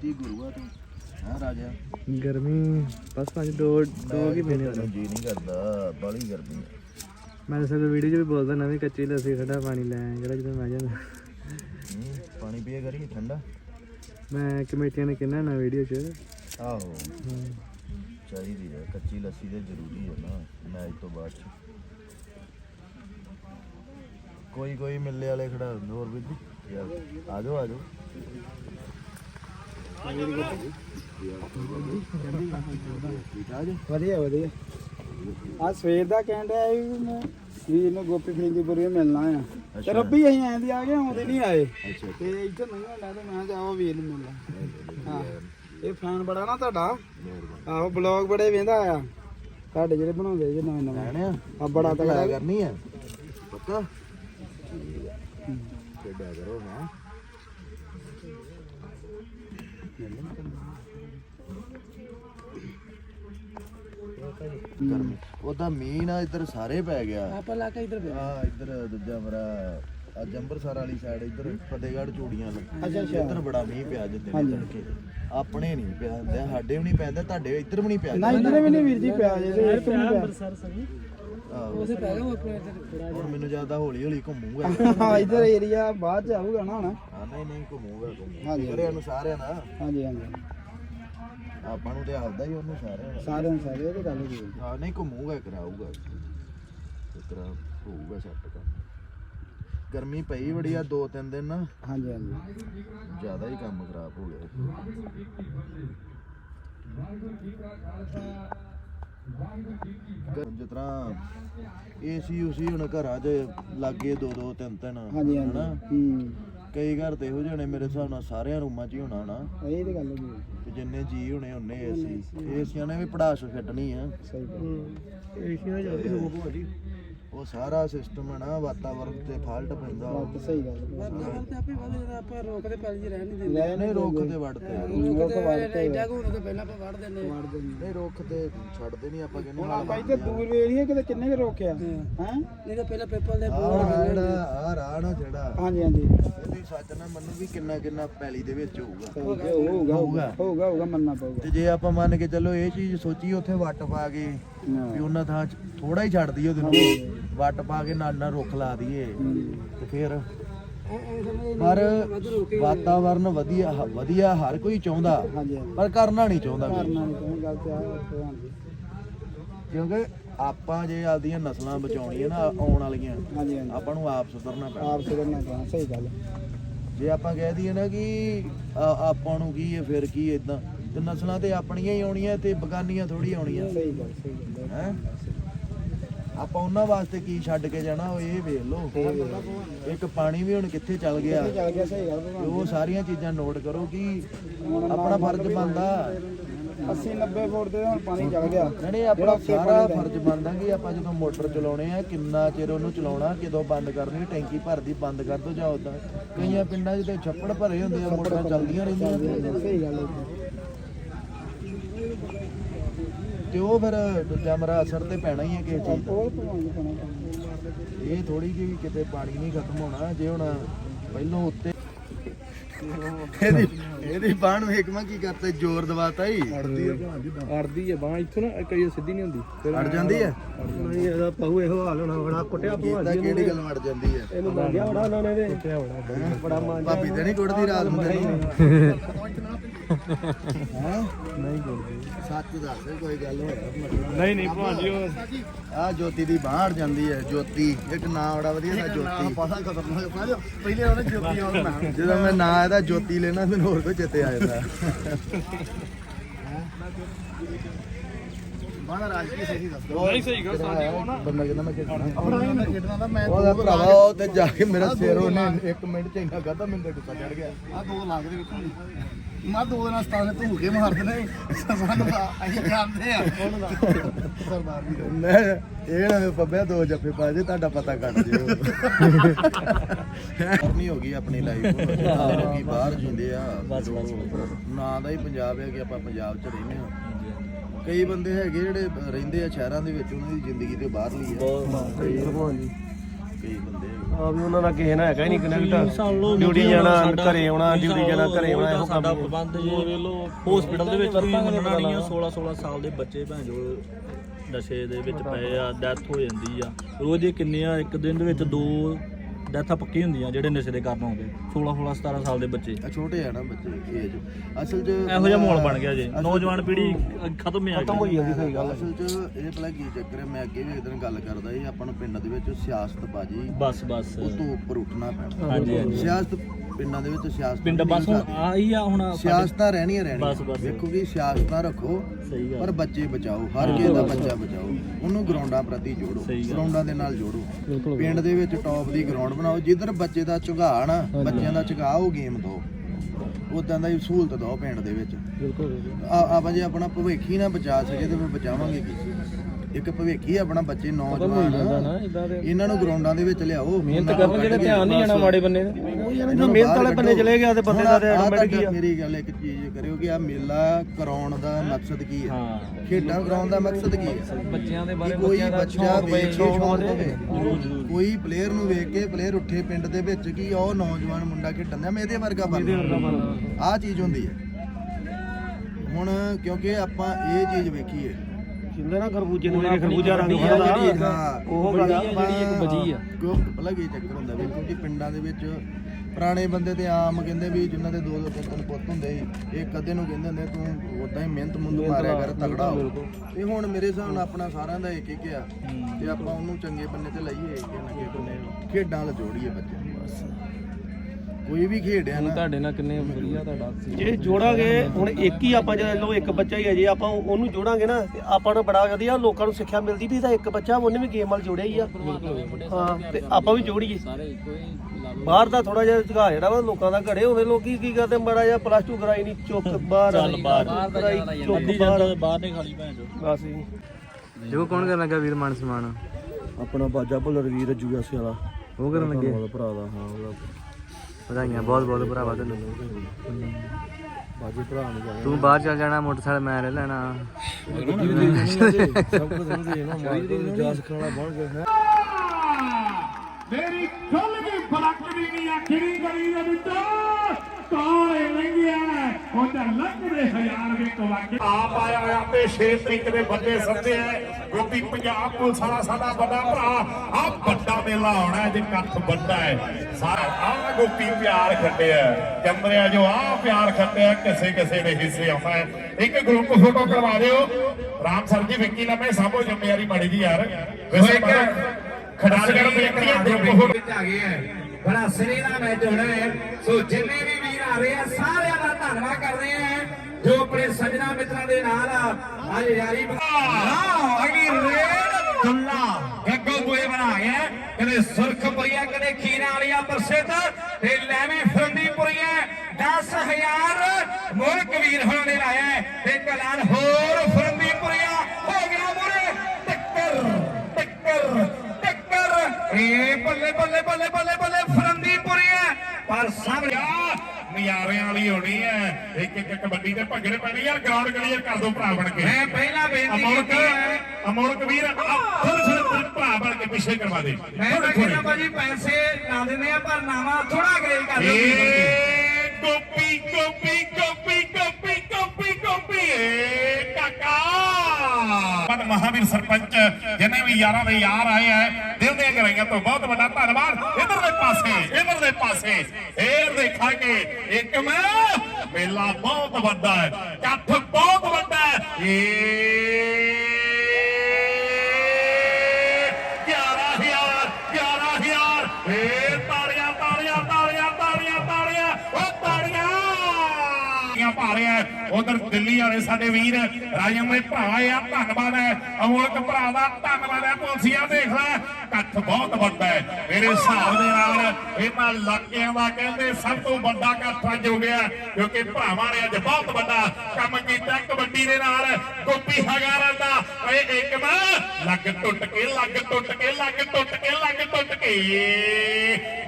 ਤੀ ਗੁਰੂਆ ਤੂੰ। ਹਾਂ ਰਾਜਾ? ਗਰਮੀ ਬਸ ਪੰਜ ਦੋ ਦੋ ਕੀ ਮਹੀਨੇ ਹੋਣੇ ਜੀ ਨਹੀਂ ਕਰਦਾ ਬਾਲੀ ਗਰਮੀ ਆ। ਮੈਂ ਤਾਂ ਸਗੋਂ ਵੀਡੀਓ 'ਚ ਵੀ ਬੋਲਦਾ ਨਵੀਂ ਕੱਚੀ ਲੱਸੀ ਖੜਾ ਪਾਣੀ ਲੈ ਆਇਆ ਜਿਹੜਾ ਜਦੋਂ ਮੈਂ ਜਾਂਦਾ। ਹੂੰ, ਪਾਣੀ ਪੀਏ ਕਰੀ ਠੰਡਾ? ਮੈਂ ਕਮੇਟੀਆਂ ਨੇ ਕਿਹਾ ਨਾ ਵੀਡੀਓ 'ਚ। ਆਹੋ। ਹਮ, ਚਾਹੀਦੀ ਹੈ ਕੱਚੀ ਲੱਸੀ ਤੇ ਜ਼ਰੂਰੀ ਹੈ ਨਾ ਮੈਚ ਤੋਂ ਬਾਅਦ ਚ। ਕੋਈ ਕੋਈ ਮਿਲਲੇ ਵਾਲੇ ਖੜਾ ਹੋਰ ਵੀ ਜੀ? ਆ ਜਾਓ ਆ ਜਾਓ। ਠੀਕ ਆ ਜੀ ਵਧੀਆ ਵਧੀਆ। ਆ ਸਵੇਰ ਦਾ ਕਹਿਣ ਸੀ ਵੀ ਮੈਂ ਵੀਰ ਨੂੰ ਗੋਪੀ ਫਰੀਦੀਪੁਰ ਮਿਲਣਾ ਆ। ਤੇ। ਰੱਬੀ ਅਸੀਂ ਆਂਦੀ ਆ ਗਏ ਆਉਂਦੇ ਨਹੀਂ ਆਏ। ਤੇ ਇੱਧਰ ਨਹੀਂ ਹੁੰਦਾ ਤੇ ਮੈਂ ਜਾਓ ਵੀਰ ਨੂੰ ਮਿਲਣਾ। ਹਾਂ। ਇਹ ਫੈਨ ਬੜਾ ਨਾ ਤੁਹਾਡਾ। ਆਹੋ ਬਲੌਗ ਬੜੇ ਵੇਂਦਾ ਆ। ਤੁਹਾਡੇ ਜਿਹੜੇ ਬਣਾਉਂਦੇ ਜੇ ਨਵੇਂ ਨਵੇਂ। ਆ। ਆ ਬੜਾ ਤਗੜਾ ਕਰਨੀ ਹੈ। ਪੱਕਾ ਕਿੱਡਾ ਕਰੋ ਨਾ ਗਰਮੀ ਉਹਦਾ ਮੀਂਹ ਨਾ ਇੱਧਰ ਸਾਰੇ ਪੈ ਗਿਆ। ਆਪਾਂ ਲਾ ਕੇ ਇੱਧਰ ਆ ਇੱਧਰ ਦੂਜਾ ਮਰਾ ਅੱਜ ਅੰਮ੍ਰਿਤਸਰ ਵਾਲੀ ਸਾਈਡ ਇੱਧਰ ਫਤਿਹਗੜ੍ਹ ਚੂੜੀਆਂ ਲੱਗ ਇੱਧਰ ਬੜਾ ਮੀਂਹ ਪਿਆ ਜਿੱਦੇ। ਤੜਕੇ। ਆਪਣੇ ਨਹੀਂ ਪਿਆ ਹੁੰਦਾ ਸਾਡੇ ਵੀ ਨਹੀਂ ਪੈਂਦਾ ਤੁਹਾਡੇ ਇੱਧਰ ਵੀ ਨਹੀਂ ਪਿਆ ਨਾ ਇੱਧਰ ਵੀ ਨਹੀਂ ਵੀਰ ਜੀ ਪਿਆ ਜੇ ਇੱਕ ਵੀ ਪਿਆ ਆਹੋ। ਉਸੇ ਪੈ ਗਿਆ ਆਪਣੇ ਹੁਣ ਮੈਨੂੰ ਜ਼ਿਆਦਾ ਹੌਲੀ ਹੌਲੀ ਘੁੰਮੂਗਾ। ਹਾਂ ਇੱਧਰ ਏਰੀਆ ਬਾਅਦ ਚ ਆਊਗਾ ਨਾ ਹੁਣ। ਨਹੀਂ ਨਹੀਂ ਘੁੰਮੂਗਾ ਘੁੰਮੂਗਾ। ਹਾਂਜੀ। ਸਾਰਿਆਂ ਦਾ। ਹਾਂਜੀ ਹਾਂਜੀ। ਆਪਾਂ ਨੂੰ ਤੇ ਆਪਦਾ ਹੀ ਉਹਨੂੰ ਸਾਰਿਆਂ ਦਾ ਸਾਰਿਆਂ ਨੂੰ ਸਾਰੇ ਗੱਲ ਜੀ ਹਾਂ ਨਹੀਂ ਘੁੰਮੂਗਾ ਕਰਾਊਗਾ। ਇਤਰਾ ਹੋਊਗਾ ਸੈੱਟ ਕੰਮ। ਗਰਮੀ ਪਈ ਬੜੀ ਆ ਦੋ ਤਿੰਨ ਦਿਨ। ਨਾ ਹਾਂਜੀ ਹਾਂਜੀ। ਜ਼ਿਆਦਾ ਹੀ ਕੰਮ ਖਰਾਬ ਹੋ ਗਿਆ। ਜਿਸ ਤਰ੍ਹਾਂ ਏਸੀ ਉਸੀ ਹੁਣ ਘਰਾਂ 'ਚ ਲੱਗੇ ਦੋ ਦੋ ਤਿੰਨ ਤਿੰਨ ਹਾਂਜੀ? ਹਾਂਜੀ ਹੂੰ। ਕਈ ਘਰ ਤੇ ਇਹੋ ਜਿਹੇ ਮੇਰੇ ਹਿਸਾਬ ਨਾਲ ਸਾਰਿਆਂ ਰੂਮਾਂ 'ਚ ਹੀ ਹੋਣਾ ਨਾ। ਇਹ ਤੇ ਗੱਲ ਜੀ ਤੇ ਜਿੰਨੇ ਜੀ ਹੋਣੇ ਉਹਨੇ ਏਸੀ। ਏਸੀਆਂ ਨੇ ਵੀ ਪੜਾਸ਼ ਛੱਡਣੀ ਆ। ਸਹੀ ਗੱਲ। ਏਸ਼ੀਆ ਜਾਂਦੀ ਹੋ ਭਾਜੀ ਉਹ ਸਾਰਾ ਸਿਸਟਮ ਹੈ ਨਾ ਵਾਤਾਵਰਨ ਤੇ ਫਾਲਟ ਪੈਂਦਾ। ਬਾਤ ਤਾਂ ਸਹੀ ਗੱਲ ਵਾਤਾਵਰਨ ਤੇ ਆਪੇ ਵਧੇ ਜਦੋਂ ਆਪਾਂ ਰੋਕਦੇ ਪੈਲ ਜੀ ਰਹਿਣ ਨਹੀਂ ਲੈ ਨਹੀਂ ਰੁੱਖ ਤੇ ਵੜਦੇ ਰੁੱਖ ਤੇ ਵੜਦੇ ਐਡਾ ਕੋਣ ਤੋਂ ਪਹਿਲਾਂ ਆਪਾਂ ਵੜ ਦਿੰਦੇ। ਵੜ ਦਿੰਦੇ। ਨਹੀਂ ਰੁੱਖ ਤੇ ਛੱਡਦੇ ਨਹੀਂ ਆਪਾਂ ਕਹਿੰਦੇ ਹੁਣ ਆਪਾਂ ਇੱਥੇ ਦੂਰ ਵੇਖੀਏ ਕਿਤੇ ਕਿੰਨੇ ਕੁ ਰੋਕਿਆ ਹੈ। ਨਹੀਂ ਤਾਂ ਪਹਿਲਾਂ ਪੇਪਰ ਦੇ ਆਹ ਜਿਹੜਾ ਆਹ ਰਾਹ ਨਾ ਜਿਹੜਾ ਹਾਂਜੀ ਹਾਂਜੀ। ਇਹਦੀ ਸੱਚ ਨਾ ਮੰਨੂ ਵੀ ਕਿੰਨਾ ਕਿੰਨਾ ਪੈਲੀ ਦੇ ਵਿੱਚ ਹੋਊਗਾ। ਹੋਊਗਾ ਹੋਊਗਾ ਹੋਊਗਾ ਹੋਊਗਾ ਮੰਨਣਾ ਪਊਗਾ। ਤੇ ਜੇ ਆਪਾਂ ਮੰਨ ਕੇ ਚੱਲੋ ਇਹ ਚੀਜ਼ ਸੋਚੀ ਉੱਥੇ ਵੱਟ ਪਾ ਕੇ ਵੀ ਉਹਨਾਂ ਥਾਂ ਥੋੜਾ ਹੀ ਛੱਡ ਦਈਏ ਉਹਦੇ ਨੂੰ। ਵੱਟ ਪਾ ਕੇ ਨਾਲ ਨਾਲ ਰੁੱਖ ਲਾ ਦਈਏ ਤੇ ਫਿਰ ਪਰ ਵਾਤਾਵਰਨ ਵਧੀਆ ਵਧੀਆ ਹਰ ਕੋਈ ਚਾਹੁੰਦਾ ਪਰ ਕਰਨਾ ਨਹੀਂ ਚਾਹੁੰਦਾ ਕੋਈ। ਕਰਨਾ ਨਹੀਂ ਕੋਈ ਗੱਲ ਤੇ ਆ ਉੱਥੇ ਹਾਂਜੀ ਕਿਉਂਕਿ ਆਪਾਂ ਜੇ ਆਪਦੀਆਂ ਨਸਲਾਂ ਬਚਾਉਣੀਆਂ ਨਾ ਆਉਣ ਵਾਲੀਆਂ ਆਪਾਂ ਨੂੰ ਆਪ ਸੁਧਰਨਾ ਪੈਣਾ। ਆਪ ਸੁਧਰਨਾ ਪੈਣਾ ਸਹੀ ਗੱਲ। ਜੇ ਆਪਾਂ ਕਹਿ ਦਈਏ ਨਾ ਕਿ ਆਪਾਂ ਨੂੰ ਕੀ ਹੈ ਫਿਰ ਕੀ ਇਦਾਂ ਤੇ ਨਸਲਾਂ ਤੇ ਆਪਣੀਆਂ ਹੀ ਆਉਣੀਆਂ ਤੇ ਬਗਾਨੀਆਂ ਥੋੜੀ ਆਉਣੀਆਂ। ਸਹੀ ਗੱਲ ਸਹੀ ਗੱਲ ਹੈ। ਆਪਾਂ ਉਹਨਾਂ ਵਾਸਤੇ ਕੀ ਛੱਡ ਕੇ ਜਾਣਾ ਉਹ ਇਹ ਵੇਖ ਲਓ। ਇੱਕ ਪਾਣੀ ਵੀ ਹੁਣ ਕਿੱਥੇ ਚੱਲ ਗਿਆ। ਉਹ ਸਾਰੀਆਂ ਚੀਜ਼ਾਂ ਨੋਟ ਕਰੋ ਕਿ ਆਪਣਾ ਫਰਜ਼ ਬਣਦਾ। 80 90 ਫੁੱਟ ਤੇ ਹੁਣ ਪਾਣੀ ਚੱਲ ਗਿਆ। ਨਹੀਂ ਆਪਣਾ ਸਾਰਾ ਫਰਜ਼ ਬਣਦਾ ਕਿ ਆਪਾਂ ਜਦੋਂ ਮੋਟਰ ਚਲਾਉਣੇ ਆ ਕਿੰਨਾ ਚਿਰ ਉਹਨੂੰ ਚਲਾਉਣਾ ਕਦੋਂ ਬੰਦ ਕਰਨੀ ਟੈਂਕੀ ਭਰਦੀ ਬੰਦ ਕਰ ਦੋ ਜਾਂ ਉਦਾਂ ਕਈਆਂ ਪਿੰਡਾਂ 'ਚ ਤੇ ਛੱਪੜ ਭਰੇ ਹੁੰਦੇ ਆ ਮੋਟਰਾਂ ਚੱਲਦੀਆਂ ਰਹਿੰਦੀਆਂ ਸਹੀ ਗੱਲ ਹੈ। ਤੇ ਉਹ ਫਿਰ ਦੂਜਾ ਮਰਾ ਅਸਰ ਤੇ ਪੈਣਾ ਹੀ ਹੈ ਕਿਸੇ ਚੀਜ਼ ਦਾ। ਜੀ ਇਹ ਥੋੜੀ ਜਿਹੀ ਕਿਤੇ ਪਾਣੀ ਨਹੀਂ ਖਤਮ ਹੋਣਾ ਜੇ ਹੁਣ ਪਹਿਲੋਂ ਉੱਤੇ ਇਹਦੀ ਇਹਦੀ ਬਾਣ ਵੇਖ ਮੈਂ ਕੀ ਕਰਤੇ ਜ਼ੋਰ ਦਵਾਤਾ ਹੀ। ਅੜਦੀ ਹੈ ਬਾਹ ਇੱਥੋਂ ਨਾ ਕਈ ਸਿੱਧੀ ਨਹੀਂ ਹੁੰਦੀ। ਅੜ ਜਾਂਦੀ ਹੈ? ਨਹੀਂ ਇਹਦਾ ਪਹੂ ਇਹੋ ਹਾਲ ਹੋਣਾ ਬੜਾ ਕੁੱਟਿਆ ਕੀਤਾ ਕਿਹੜੀ ਗੱਲ ਅੜ ਜਾਂਦੀ ਹੈ? ਇਹਨੂੰ ਮੰਗਿਆ ਬੜਾ ਉਹਨਾਂ ਨੇ ਕੁੱਟਿਆ ਬੜਾ ਬੜਾ ਮਾਂ ਭਾਬੀ ਤੇ ਨਹੀਂ ਕੁੱਟਦੀ ਰਾਤ ਨੂੰ ਹਾਂ। ਨਹੀਂ ਗੁਰਦੀ ਸੱਚ ਦੱਸ ਕੋਈ ਗੱਲ ਹੋਇਆ ਮਤਲਬ ਨਹੀਂ ਨਹੀਂ ਉਹ ਆ ਜੋਤੀ ਦੀ ਬਾਹਰ ਜਾਂਦੀ ਹੈ ਜੋਤੀ। ਇੱਕ ਨਾਂ ਬੜਾ ਵਧੀਆ ਦਾ ਜੋਤੀ। ਪਤਾ ਖਤਰਨਾਕ ਪਹਿਲੇ ਉਹਨੇ ਜੋਤੀ ਆਉਣਾ ਜਦੋਂ ਮੈਂ ਨਾਂ ਇਹਦਾ ਜੋਤੀ ਲੈਣਾ ਮੈਨੂੰ ਹੋਰ ਕੋਈ ਚੇਤੇ ਆ ਜਾਂਦਾ। ਬਾਣਾ ਰਾਜ ਕੀ ਸਹੀ ਦੱਸ। ਨਹੀਂ ਸਹੀ ਗੱਲ ਸਾਡੀ ਉਹ ਨਾ ਬੰਦਾ ਕਹਿੰਦਾ ਮੈਂ ਖੇਡਣਾ। ਆਪਣਾ ਖੇਡਣਾ ਦਾ ਮੈਂ ਉਹਦਾ ਭਰਾਵਾ ਉਹ ਤੇ ਜਾ ਕੇ ਮੇਰਾ ਸਿਰ ਉਹਨੇ 1 ਮਿੰਟ ਚ ਇੰਨਾ ਕਰਦਾ ਮੈਨੂੰ ਤਾਂ ਗੁੱਸਾ ਚੜ ਗਿਆ। ਆ ਦੋ ਲੱਗਦੇ ਵੇਖੋ ਮੈਂ ਦੋ ਦਿਨਾਂ ਸਤਾਨੇ ਧੂ ਕੇ ਮਾਰਦੇ ਨੇ। ਸਾਨੂੰ ਤਾਂ ਅਸੀਂ ਜਾਣਦੇ ਆ। ਸਰਦਾਰ ਜੀ ਮੈਂ ਇਹ ਨਾ ਪੱਬਿਆ ਦੋ ਜੱਫੇ ਪਾ ਜੇ ਤੁਹਾਡਾ ਪਤਾ ਕੱਢ ਜਿਓ ਕਰਨੀ ਹੋ ਗਈ ਆਪਣੀ ਲਾਈਫ ਲੋਕੀ ਬਾਹਰ ਜਿੰਦੇ ਆ ਨਾਂ ਦਾ ਹੀ ਪੰਜਾਬ ਹੈ ਕਿ ਆਪਾਂ ਪੰਜਾਬ 'ਚ ਰਹਿੰਦੇ ਆ ਕਈ ਬੰਦੇ ਹੈਗੇ ਜਿਹੜੇ ਰਹਿੰਦੇ ਆ ਸ਼ਹਿਰਾਂ ਦੇ ਵਿੱਚ ਉਹਨਾਂ ਦੀ ਜ਼ਿੰਦਗੀ ਤੇ ਬਾਹਰਲੀ ਆ। ਕਈ ਕਈ ਬੰਦੇ ਆ ਵੀ ਉਹਨਾਂ ਨਾਲ ਕਿਸੇ ਨਾਲ ਹੈਗਾ ਹੀ ਨਹੀਂ ਕਨੈਕਟ ਡਿਊਟੀ ਜਾਣਾ ਘਰੇ ਆਉਣਾ ਡਿਊਟੀ ਜਾਣਾ ਘਰੇ ਆਉਣਾ ਇਹੋ ਸਾਡਾ ਪ੍ਰਬੰਧ ਜੇ ਹਸਪੀਟਲ ਦੇ ਵਿੱਚ ਵੀ ਮੰਨਣਾ ਨਹੀਂ ਆ 16 16 ਸਾਲ ਦੇ ਬੱਚੇ ਭੈਣ ਜੋ ਨਸ਼ੇ ਦੇ ਵਿੱਚ ਪਏ ਆ ਡੈਥ ਹੋ ਜਾਂਦੀ ਆ। ਰੋਜ਼ ਦੀ ਕਿੰਨੀਆਂ ਇੱਕ ਦਿਨ ਦੇ ਵਿੱਚ ਦੋ ਡੈਥਾਂ ਪੱਕੀ ਹੁੰਦੀਆਂ ਜਿਹੜੇ ਨਸ਼ੇ ਦੇ ਕਾਰਨ ਆਉਂਦੇ। 16 16 17 ਸਾਲ ਦੇ ਬੱਚੇ। ਆ ਛੋਟੇ ਆ ਨਾ ਬੱਚੇ ਏਜ ਅਸਲ 'ਚ ਇਹੋ ਜਿਹਾ ਮਾਹੌਲ ਬਣ ਗਿਆ ਜੇ। ਨੌਜਵਾਨ ਪੀੜ੍ਹੀ ਖਤਮ ਹੀ ਖਤਮ ਹੋਈ ਜਾਂਦੀ ਸਹੀ ਗੱਲ ਅਸਲ 'ਚ ਇਹ ਭਲਾ ਕੀ ਚੱਕਰ ਹੈ ਮੈਂ ਅੱਗੇ ਵੀ ਇੱਕ ਦਿਨ ਗੱਲ ਕਰਦਾ ਸੀ ਆਪਾਂ ਨੂੰ ਪਿੰਡ ਦੇ ਵਿੱਚ ਸਿਆਸਤ ਬਾਜੀ ਬਸ। ਬਸ ਤੋਂ ਉੱਪਰ ਉੱਠਣਾ ਪੈਣਾ। ਹਾਂਜੀ ਹਾਂਜੀ। ਸਿਆਸਤ ਪਿੰਡਾਂ ਦੇ ਵਿੱਚ ਸਿਆਸਤ ਪਿੰਡ ਨਹੀਂ ਬਸ ਹੁਣ ਆ ਹੁਣ ਸਾਡੇ- ਸਿਆਸਤਾਂ ਰਹਿਣੀਆਂ ਰਹਿਣੀਆਂ। ਬਸ, ਬਸ। ਵੇਖੋ ਕਿ ਸਿਆਸਤਾਂ ਰੱਖੋ ਸਹੀ ਗੱਲ। ਪਰ ਬੱਚੇ ਬਚਾਓ ਹਰ ਕਿਸੇ ਦਾ ਬੱਚਾ ਬਚਾਓ। ਉਹਨੂੰ ਗਰਾਊਂਡਾਂ ਪ੍ਰਤੀ ਜੋੜੋ ਸਹੀ ਗੱਲ। ਗਰਾਊਂਡਾਂ ਦੇ ਨਾਲ ਜੋੜੋ। ਪਿੰਡ ਦੇ ਵਿੱਚ ਟੌਪ ਦੀ ਗਰਾਊਂਡ ਬਣਾਓ। ਜਿੱਧਰ ਬੱਚੇ ਦਾ ਝੁਕਾਅ ਨਾ ਬੱਚਿਆਂ ਦਾ ਝੁਕਾਅ ਉਹ ਗੇਮ ਦਿਓ ਉਦਾਂ ਦਾ ਹੀ ਸਹੂਲਤ ਦਿਓ ਪਿੰਡ ਦੇ ਵਿੱਚ। ਬਿਲਕੁਲ ਆ- ਆਪਾਂ ਜੇ ਆਪਣਾ ਭਵਿੱਖ ਹੀ ਨਾ ਬਚਾ ਸਕੇ ਤੇ ਫਿਰ ਬਚਾਵਾਂਗੇ ਕੀ? ਇੱਕ ਭਵਿੱਖ ਹੀ ਆਪਣਾ ਬੱਚੇ ਨੌਜਵਾਨ। ਇਹਨਾਂ ਨੂੰ ਗਰਾਊਂਡਾਂ ਦੇ ਵਿੱਚ ਲਿਆਓ। ਮਿਹਨਤ ਕਰਨ ਜਿਹੜੇ ਧਿਆਨ ਨਹੀਂ ਜਾਣਾ ਮਾੜੇ ਬੰਨੇ ਦੇ। ਉਹ ਯਾਰ ਮਿਹਨਤ ਵਾਲੇ ਬੰਨੇ ਚਲੇ ਗਿਆ ਤੇ ਬੰਦੇ ਦਾ ਆਟੋਮੈਟਿਕ ਹੀ ਆ? ਮੇਰੀ ਗੱਲ ਇੱਕ ਚੀਜ਼ ਕਰਿਓ ਕਿ ਆ ਮੇਲਾ ਕਰਾਉਣ ਦਾ ਮਕਸਦ ਕੀ ਹੈ ਹਾਂ। ਖੇਡਾਂ ਕਰਾਉਣ ਦਾ ਮਕਸਦ ਕੀ ਹੈ ਬੱਚਿਆਂ ਦੇ ਕਿ ਕੋਈ ਬੱਚਾ ਵੇਖ ਕੇ ਸ਼ੌਂਕ ਹੋਵੇ। ਕੋਈ ਪਲੇਅਰ ਨੂੰ ਵੇਖ ਕੇ ਪਲੇਅਰ ਉੱਠੇ ਪਿੰਡ ਦੇ ਵਿੱਚ ਕਿ ਉਹ ਨੌਜਵਾਨ ਮੁੰਡਾ ਖੇਡਣ ਦਾ ਮੈਂ ਇਹਦੇ ਵਰਗਾ ਬਣਨਾ ਆਹ ਚੀਜ਼ ਹੁੰਦੀ ਹੈ ਹੁਣ ਕਿਉਂਕਿ ਆਪਾਂ ਇਹ ਚੀਜ਼ ਵੇਖੀਏ ਜਿੰਦੇ ਨਾ ਖਰਬੂਜੇ ਨੂੰ ਵੇਖ ਖਰਬੂਜਾ ਰੰਗ ਹੁੰਦਾ ਹਾਂ ਉਹ ਗੱਲ ਜਿਹੜੀ ਇੱਕ ਬਜੀ ਆ। ਕਿਉਂ ਕੀ ਚੱਕਰ ਹੁੰਦਾ ਵੀ ਕਿਉਂਕਿ ਪਿੰਡਾਂ ਦੇ ਵਿੱਚ ਪੁਰਾਣੇ ਬੰਦੇ ਤੇ ਆਮ ਕਹਿੰਦੇ ਵੀ ਜਿਨ੍ਹਾਂ ਦੇ ਦੋ ਦੋ ਤਿੰਨ ਤਿੰਨ ਪੁੱਤ ਹੁੰਦੇ ਸੀ ਇਹ ਕਦੇ ਨੂੰ ਕਹਿੰਦੇ ਹੁੰਦੇ ਤੂੰ ਉਦਾਂ ਹੀ ਮਿਹਨਤ ਮੁੰਦ ਮਾਰਿਆ ਕਰ ਤਗੜਾ ਹੋ। ਤੇ ਹੁਣ ਮੇਰੇ ਹਿਸਾਬ ਨਾਲ ਆਪਣਾ ਸਾਰਿਆਂ ਦਾ ਇੱਕ ਇੱਕ ਆ ਤੇ ਆਪਾਂ ਉਹਨੂੰ ਚੰਗੇ ਬੰਨੇ ਤੇ ਲਾਈਏ ਕਿ ਨਾ ਕਿ ਬੰਨੇ ਖੇਡਾਂ ਨਾਲ ਜੋੜੀਏ ਬੱਚਿਆਂ ਨੂੰ ਬਸ। ਕੋਈ ਵੀ ਖੇਡਿਆ ਨਾ। ਤੁਹਾਡੇ ਨਾਲ ਕਿੰਨੇ ਵਧੀਆ ਤੁਹਾਡਾ ਜੇ ਜੋੜਾਂਗੇ ਹੁਣ ਇੱਕ ਹੀ ਆਪਾਂ ਜੇ ਲੋ ਇੱਕ ਬੱਚਾ ਹੀ ਹੈ ਜੇ ਆਪਾਂ ਉਹਨੂੰ ਜੋੜਾਂਗੇ ਨਾ ਤੇ ਆਪਾਂ ਨੂੰ ਬੜਾ ਵਧੀਆ ਲੋਕਾਂ ਨੂੰ ਸਿੱਖਿਆ ਮਿਲਦੀ ਵੀ ਤਾਂ ਇੱਕ ਬੱਚਾ ਉਹਨੇ ਵੀ ਗੇਮ ਵੱਲ ਜੋੜਿਆ ਹੀ ਆ। ਹਾਂ ਤੇ ਆਪਾਂ ਵੀ ਜੋੜੀਏ। ਬਾਹਰ ਦਾ ਥੋੜਾ ਜਿਹਾ ਝੁਕਾ ਜਿਹੜਾ ਵਾ ਲੋਕਾਂ ਦਾ ਘੜੇ ਹੋਵੇ ਲੋਕੀ ਕੀ ਕਰਦੇ ਮਾੜਾ ਜਿਹਾ ਪਲੱਸ 2 ਕਰਾਈ ਨਹੀਂ ਚੁੱਕ ਬਾਹਰ ਚੱਲ ਬਾਹਰ ਕਰਾਈ ਅੱਧੀ ਚੁੱਕ ਜਨਤਾ ਬਾਹਰ ਦੇ ਬਾਹਰ ਨਹੀਂ ਖਾਲੀ ਭੈਣ ਜੋ ਬਸ ਜੀ। ਜੋ ਕੌਣ ਕਰਨ ਲੱਗਾ ਵੀਰ ਮਾਨ ਸਮਾਨ। ਆਪਣਾ ਬਾਜਾ ਭੁੱਲਰ ਵੀਰ ਜੂਐਸ ਵਾਲਾ। ਉਹ ਕਰਨ ਲੱਗੇ। ਭਰਾ ਦਾ ਹਾਂ ਉਹਦਾ। ਵਧਾਈਆਂ, ਬਹੁਤ ਬਹੁਤ ਭਰਾਵਾ ਤੈਨੂੰ। ਬਾਜੇ ਭਰਾ ਨੂੰ ਤੂੰ ਬਾਹਰ ਚੱਲ ਜਾਣਾ, ਮੋਟਰਸਾਈਕਲ ਮੈਂ ਲੈ ਲੈਣਾ। ਸਭ ਕੁਝ ਸਮਝੇ ਨਾ ਮਾਰ ਜਾਸ ਖਾਣਾ ਬਣ ਗਿਆ ਮੇਰੀ ਗੱਲ ਵੀ ਫਲਕ ਵੀ ਨਹੀਂ ਆਖਰੀ ਗਲੀ ਦੇ ਵਿੱਚ। ਕਾਲੇ ਲੰਘਿਆ ਉਹ ਤਾਂ ਲੰਘਦੇ ਹਜ਼ਾਰ ਵੀ ਕਵਾਕੇ ਆਪ ਆਇਆ ਹੋਇਆ ਤੇ 6 ਤਰੀਕ ਦੇ ਬੰਦੇ ਸੱਦੇ ਐ ਗੋਪੀ ਪੰਜਾਬ ਪੁਲਿਸ ਵਾਲਾ ਸਾਡਾ ਵੱਡਾ ਭਰਾ ਆ ਵੱਡਾ ਮੇਲਾ ਆਉਣਾ ਹੈ ਜੇ ਕੱਠ ਵੱਡਾ ਹੈ ਸਾਰਾ ਆ ਗੋਪੀ ਪਿਆਰ ਖੱਟਿਆ ਚੰਦਰਿਆ ਜੋ ਆ ਪਿਆਰ ਖੱਟਿਆ ਕਿਸੇ ਕਿਸੇ ਦੇ ਹਿੱਸੇ ਆਉਂਦਾ ਹੈ ਇੱਕ ਗਰੁੱਪ ਫੋਟੋ ਕਰਵਾ ਦਿਓ ਰਾਮ ਸਰ ਜੀ ਵਿੱਕੀ ਲੰਮੇ ਸਾਬੋ ਜ਼ਿੰਮੇਵਾਰੀ ਮਾੜੀ ਜੀ ਯਾਰ ਵੈਸੇ ਖੜਾਲਗੜ ਬੇਕਰੀਆਂ ਗਰੁੱਪ ਫੋਟੋ ਵਿੱਚ ਆ ਗਏ ਹੈ ਬੜਾ ਸਿਰੇ ਦਾ ਮੈਚ ਹੋਣਾ ਹੈ ਸੋ ਜਿੰਨੇ ਵੀ ਵੀਰ ਰਹੇ ਆ, ਸਾਰਿਆਂ ਦਾ ਧੰਨਵਾਦ ਕਰਦੇ ਆ ਜੋ ਆਪਣੇ ਸੱਜਣਾ ਮਿੱਤਰਾਂ ਦੇ ਨਾਲ ਅੱਜ ਯਾਰੀ ਬਣਾ ਅਗੀ ਰੇਡ ਦੁੱਲਾ ਗੱਗੋ ਬੋਏ ਬਣਾ ਗਿਆ ਕਦੇ ਸੁਰਖ ਪੁਰੀਆ ਕਦੇ ਖੀਰਾ ਵਾਲੀਆ ਪ੍ਰਸਿੱਧ ਤੇ ਲੈਵੇਂ ਫਰੰਦੀਪੁਰੀਆ 10000 ਮੁਲਕ ਵੀਰ ਹੋਣ ਦੇ ਲਾਇਆ ਤੇ ਕਲਾਨ ਹੋਰ ਫਰੰਦੀਪੁਰੀਆ ਹੋ ਗਿਆ ਮੋਰੇ। ਟੱਕਰ ਟੱਕਰ ਟੱਕਰ। ਇਹ ਬੱਲੇ ਬੱਲੇ ਬੱਲੇ ਬੱਲੇ ਬੱਲੇ ਫਰੰਦੀਪੁਰੀਆ ਪਰ ਸਾਹਮਣੇ ਨਜ਼ਾਰਿਆਂ ਵਾਲੀ ਹੋਣੀ ਹੈ ਇੱਕ ਇੱਕ ਕਬੱਡੀ ਦੇ ਭੱਜਣੇ ਪੈਣੇ ਯਾਰ ਗਰਾਊਂਡ ਕਲੀਅਰ ਕਰ ਦਿਓ ਭਰਾ ਬਣ ਕੇ। ਮੈਂ ਪਹਿਲਾਂ ਬੇਨਤੀ ਅਮੋਲਕ ਅਮੋਲਕ ਵੀਰ ਥੋੜੇ ਥੋੜੇ ਭਰਾ ਬਣ ਕੇ ਪਿੱਛੇ ਕਰਵਾ ਦੇ। ਮੈਂ ਕਹਿੰਦਾ ਭਾਜੀ ਪੈਸੇ ਲਾ ਦਿੰਦੇ ਆ ਪਰ ਨਾਵਾ ਥੋੜਾ ਗਰੇਜ ਕਰ ਦਿਓ ਵੀਰ ਬਣ ਕੇ। ਏ ਗੋਪੀ ਗੋਪੀ ਗੋਪੀ ਗੋਪੀ ਗੋਪੀ ਗੋਪੀ ਏ ਕਾਕਾ। ਮਨ ਮਹਾਵੀਰ ਸਰਪੰਚ ਜਿਹਨੇ ਵੀ ਯਾਰਾਂ ਦੇ ਯਾਰ ਆਏ ਹੈ ਦਿਲ ਦੀਆਂ ਗਰਾਈਆਂ ਤੋਂ ਬਹੁਤ ਵੱਡਾ ਧੰਨਵਾਦ। ਇਧਰ ਦੇ ਪਾਸੇ, ਇਧਰ ਦੇ ਪਾਸੇ ਇਹ ਦੇਖਾਂਗੇ, ਇੱਕ ਮੈਂ, ਮੇਲਾ ਬਹੁਤ ਵੱਡਾ ਹੈ ਕੱਠ ਬਹੁਤ ਵੱਡਾ ਹੈ। ਏ 11000 11000 ਏ ਤਾੜੀਆਂ ਉਹ ਤਾੜੀਆਂ ਤਾੜੀਆਂ ਉਧਰ ਦਿੱਲੀ ਵਾਲੇ ਸਾਡੇ ਵੀਰ ਰਾਜਮ ਦੇ ਭਰਾ ਆ, ਧੰਨਵਾਦ ਹੈ। ਅਮੋਲਕ ਭਰਾ ਦਾ ਧੰਨਵਾਦ ਹੈ ਪੁਲਸੀਆ ਦੇਖ ਲੈ ਕੱਠ ਬਹੁਤ ਵੱਡਾ ਹੈ। ਮੇਰੇ ਹਿਸਾਬ ਦੇ ਨਾਲ ਇਹਨਾਂ ਇਲਾਕਿਆਂ ਦਾ ਕਹਿੰਦੇ ਸਭ ਤੋਂ ਵੱਡਾ ਇਕੱਠ ਅੱਜ ਹੋ ਗਿਆ, ਕਿਉਂਕਿ ਭਰਾਵਾਂ ਨੇ ਅੱਜ ਬਹੁਤ ਵੱਡਾ ਕੰਮ ਕੀਤਾ। ਕਬੱਡੀ ਦੇ ਨਾਲ ਗੋਪੀ ਹਗਾਰਾਂ ਦਾ, ਓਏ ਇੱਕ ਨਾ ਲੱਗ ਟੁੱਟ ਕੇ, ਲੱਗ ਟੁੱਟ ਕੇ, ਲੱਗ ਟੁੱਟ ਕੇ, ਲੱਗ ਟੁੱਟ ਕੇ।